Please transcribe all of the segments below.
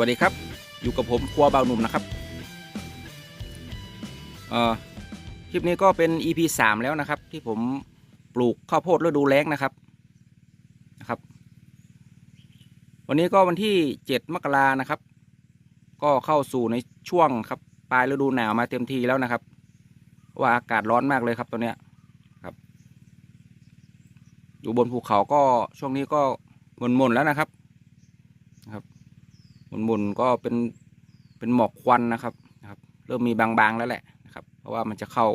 สวัสดีครับ อยู่กับผมครัวเบาหนุ่มนะครับเอ่อคลิปนี้ก็เป็น EP 3แล้วนะครับ ที่ผมปลูกข้าวโพดฤดูแล้งนะครับนะครับ วันนี้ก็วันที่7มกรานะครับ ก็เข้าสู่ในช่วงครับปลายฤดูหนาวมาเต็มทีแล้วนะครับ ว่าอากาศร้อนมากเลยครับตัวเนี้ยครับ อยู่บนภูเขาก็ช่วงนี้ก็หม่นๆแล้วนะครับ หมุนๆก็เป็นเป็นหมอกควันนะครับนะครับ เริ่มมีบางๆแล้วแหละนะครับ เพราะว่ามันจะเข้า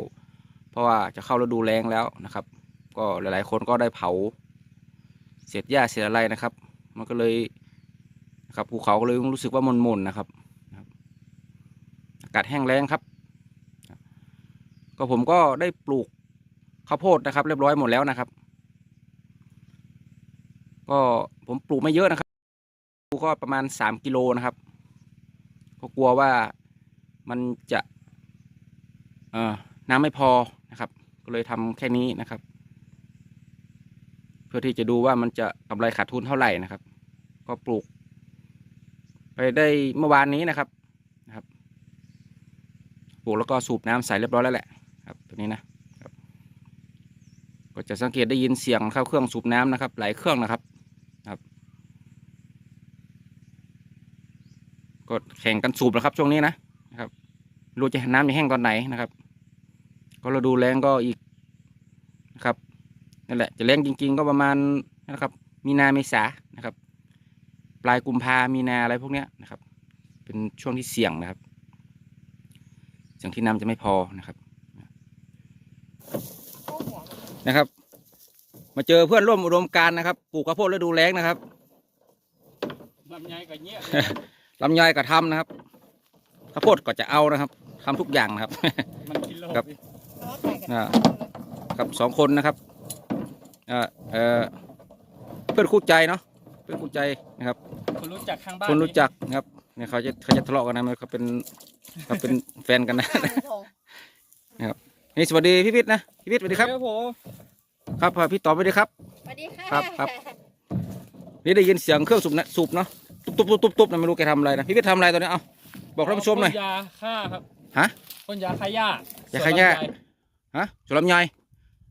เพราะว่าจะเข้าฤดูแล้งแล้วนะครับ ก็หลายๆคนก็ได้เผาเศษหญ้าเศษอะไรนะครับ มันก็เลยนะครับภูเขาก็เลยรู้สึกว่าหมุนๆนนะครับอากาศแห้งแล้งครับ ก็ผมก็ได้ปลูกข้าวโพดนะครับ เรียบร้อยหมดแล้วนะครับ ก็ผมปลูกไม่เยอะนะครับ ก็ประมาณสามกิโลนะครับก็กลัวว่ามันจะเอ่อน้ำไม่พอนะครับ ก็เลยทำแค่นี้นะครับ เพื่อที่จะดูว่ามันจะกำไรขาดทุนเท่าไหร่นะครับ ก็ปลูก ไปได้เมื่อวานนี้นะครับนะครับปลูกแล้วก็สูบน้ำใส่เรียบร้อยแล้วแหละครับตัวนี้นะครับก็จะสังเกตได้ยินเสียงเข้าเครื่องสูบน้ำนะครับ หลายเครื่องนะครับ ก็แข่งกันสูบนะครับช่วงนี้นะนะครับรู้จะน้ำจะแห้งตอนไหนนะครับ ก็เราดูแรงก็อีกนะครับนั่นแหละจะแรงจริง ๆ ก็ประมาณนะครับ มีนาเมษานะครับ ปลายกุมภามีนาอะไรพวกเนี้ยนะครับ เป็นช่วงที่เสี่ยงนะครับเสี่ยงที่น้ำจะไม่พอนะครับนะครับ มาเจอเพื่อนร่วมอุดมการนะครับปลูกข้าวโพดฤดูแล้งนะครับลำไยกับเงี้ย ลำไยก็ทำนะครับข้าวโพดก็จะเอานะครับทำทุกอย่างนะครับมันกินโลครับดิอ่าครับสองคนนะครับเอ่อเอ่อเพื่อนคู่ใจเนาะเพื่อนคู่ใจนะครับ คนรู้จักข้างบ้านคนรู้จักนะครับเนี่ยเขาจะเขาจะทะเลาะกันนะมันเขาเป็นเขาเป็นแฟนกันนะนี่สวัสดีพี่วิทย์นะพี่วิทย์สวัสดีครับครับผมครับพี่ตอบสวัสดีครับสวัสดีค่ะครับครับนี่ได้ยินเสียงเครื่องสูบนะสูบเนาะ ตุ๊บตุ๊บตุ๊บตุ๊บนะไม่รู้แกทำอะไรนะพี่วิทย์ทำอะไรตอนนี้เอาบอกท่านผู้ชมหน่อยพ่ยาฆ่าครับฮะพ่นยาฆ่าหญ้ายาฆ่าหญ้าส่วนลำไยฮะสุลำไย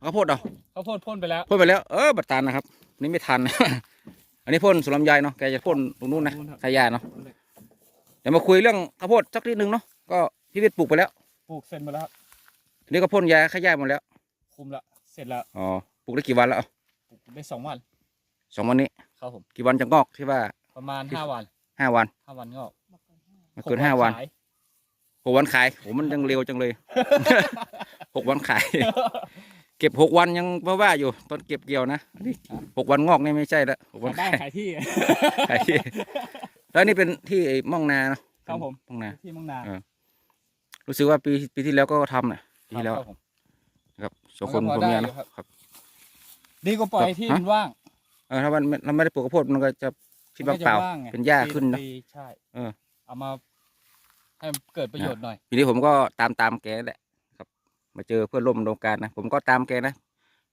เอาข้าวโพดเอาเขาพ่นพ่นไปแล้ว พ่นไปแล้วเออบัตรตันนะครับอันนี่ไม่ทัน อันนี้พ่นสุลำไยเนาะแกจะพ่นตรงนู้นนะตรงนู้นครับขายาเนาะเดี๋ยวมาคุยเรื่องข้าวโพดสักนิดนึงเนาะก็พี่วิทย์ปลูกไปแล้วปลูกเสร็จหมดแล้วครับทีนี้ก็พ่นยาขายาหมดแล้วคุมละเสร็จแล้วอ๋อปลูกได้กี่วันแล้วเอาปลูกได้สองวันสองวันนี้ครับผมกี่วันจะงอกที่ว่า ประมาณห้าวันห้าวันห้าวันงอกไมาเกินห้าวันขายหกวันขายโหมันยังเร็วจังเลยหกวันขาย เก็บหกวันยังว่าว่าอยู่ ตอนเก็บเกี่ยวนะนี่หกวันงอกนี่ไม่ใช่ละหกวันขายบ้านขายขายที่ขายที่แล้วนี่เป็นที่ไอ้ม่องนาเนาะครับผมม่องนาที่เมังนาเออรู้สึกว่าปีปีที่แล้วก็ทำน่ะปีที่แล้วครับผมครับสองคนมันก็พอผมเนี่ยได้อยู่นะครับครับ ดีก็ปล่อยครับที่ฮะมันว่างเออถ้ามันไม่เราไม่ได้ปลูกข้าวโพดมันก็จะ ที่มัว่างก็เปล่าจะไงเป็นหญ้าขึ้นนะปีใช่เออ เอามาให้มันเกิดประโยชน์หน่อย ทีนี้ผมก็ตามตามแกแหละครับ มาเจอเพื่อนร่วมโครงการนะผมก็ตามแกนะ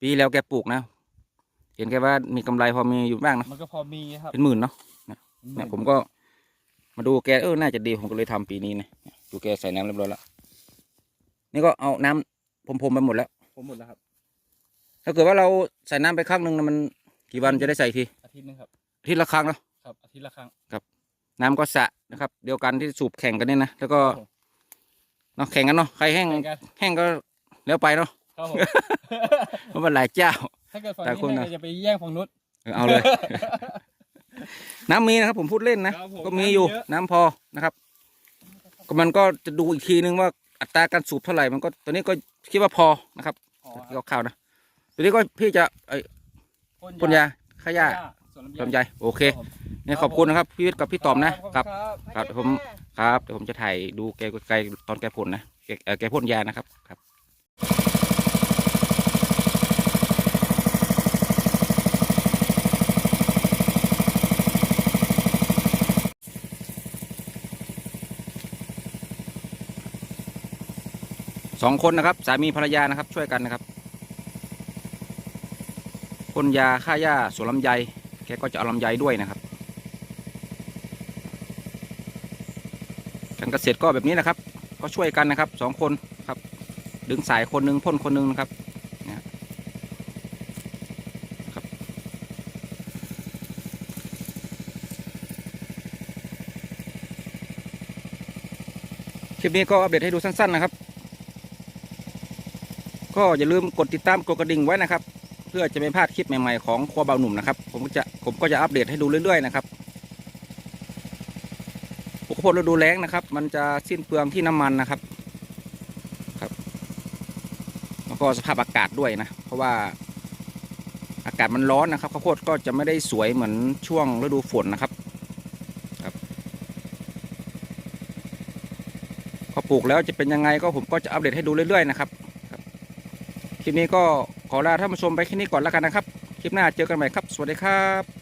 ปีที่แล้วแกปลูกนะ เห็นแกว่ามีกำไรพอมีอยู่บ้างนะมันก็พอมีครับเป็นหมื่นเนาะเนี่ยผมก็มาดูแกเออน่าจะดีผมก็เลยทำปีนี้นะดูแกใส่น้ำเรียบร้อยแล้วนี่ก็เอาน้ำผมผมๆไปหมดแล้ว ผมหมดแล้วครับถ้าเกิดว่าเราใส่น้ำไปครั้งหนึ่งนะมันกี่วันจะได้ใส่ทีอาทิตย์หนึงครับอาทิตย์ละครั้งเนาะ ครับอาทิตย์ละครั้ง น้ำก็สระนะครับ เดียวกันที่สูบแข่งกันเนี่ยนะแล้วก็ครับผม เนาะแข่งกันเนาะใครแห้งแข่งกันแห้งก็แล้วไปเนาะครับผม เพราะมันหลายเจ้า ถ้าเกิดฝั่งแต่นี้คุณให้น่ะเราจะไปแย่งฝั่งนู้นเออเอาเลย น้ำมีนะครับผมพูดเล่นนะ ครับผมก็มีอยู่น้ำเยอะ น้ำพอนะครับ ก็มันก็จะดูอีกทีนึงว่าอัตราการสูบเท่าไหร่มันก็ตัวนี้ก็คิดว่าพอนะครับอ๋อที่ข่าวๆนะตัวนี้ก็พี่จะไอ้พ่นยาฆ่าหญ้าส่วนลำไยโอเค ครับผม เนี่ยขอบคุณนะครับพี่วิทย์กับพี่ตอมนะขคอรับบณครับเดี๋ยวผมครับเดี๋ยวผมจะถ่ายดูแกไกลๆตอนแกพ่นนะแกเอ่อแกพ่นยานะครับครับ สองคนนะครับ สามีภรรยานะครับ ช่วยกันนะครับพ่นยาฆ่าหญ้าสวนลำไยแกก็จะเอาลำไยด้วยนะครับ การเกษตรก็แบบนี้นะครับ ก็ช่วยกันนะครับสองคนครับ ดึงสายคนหนึ่งพ่นคนหนึ่งนะครับคลิปนี้ก็อัปเดตให้ดูสั้นๆนะครับ ก็อย่าลืมกดติดตามกดกระดิ่งไว้นะครับ เพื่อจะไม่พลาดคลิปใหม่ๆของครัวเบาหนุ่มนะครับ ผมก็จะผมก็จะอัปเดตให้ดูเรื่อยๆนะครับ ข้าวโพดฤดูแล้งนะครับ มันจะสิ้นเปลืองที่น้ำมันนะครับครับแล้วก็สภาพอากาศด้วยนะ เพราะว่าอากาศมันร้อนนะครับข้าวโพดก็จะไม่ได้สวยเหมือนช่วงฤดูฝนนะครับครับพอปลูกแล้วจะเป็นยังไงก็ผมก็จะอัปเดตให้ดูเรื่อยๆนะครับครับคลิปนี้ก็ขอลาท่านผู้ชมไปแค่นี้ก่อนแล้วกันนะครับ คลิปหน้าเจอกันใหม่ครับ สวัสดีครับ